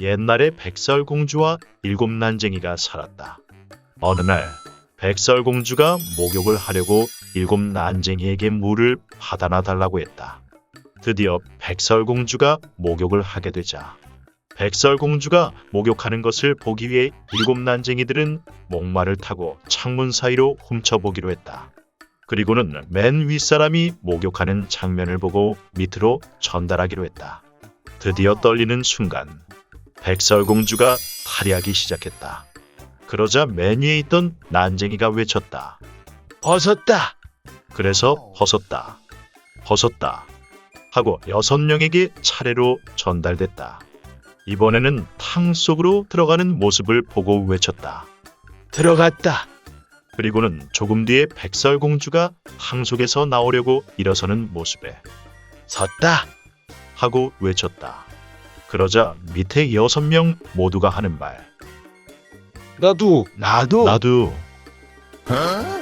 옛날에 백설공주와 일곱 난쟁이가 살았다. 어느 날 백설공주가 목욕을 하려고 일곱 난쟁이에게 물을 받아놔 달라고 했다. 드디어 백설공주가 목욕을 하게 되자 백설공주가 목욕하는 것을 보기 위해 일곱 난쟁이들은 목마를 타고 창문 사이로 훔쳐보기로 했다. 그리고는 맨 윗사람이 목욕하는 장면을 보고 밑으로 전달하기로 했다. 드디어 떨리는 순간 백설공주가 탈의하기 시작했다. 그러자 맨 위에 있던 난쟁이가 외쳤다. 벗었다. 그래서 벗었다. 벗었다. 하고 여섯 명에게 차례로 전달됐다. 이번에는 탕 속으로 들어가는 모습을 보고 외쳤다. 들어갔다. 그리고는 조금 뒤에 백설공주가 탕 속에서 나오려고 일어서는 모습에 섰다 하고 외쳤다. 그러자 밑에 여섯 명 모두가 하는 말. 나도. 나도. 나도. 어?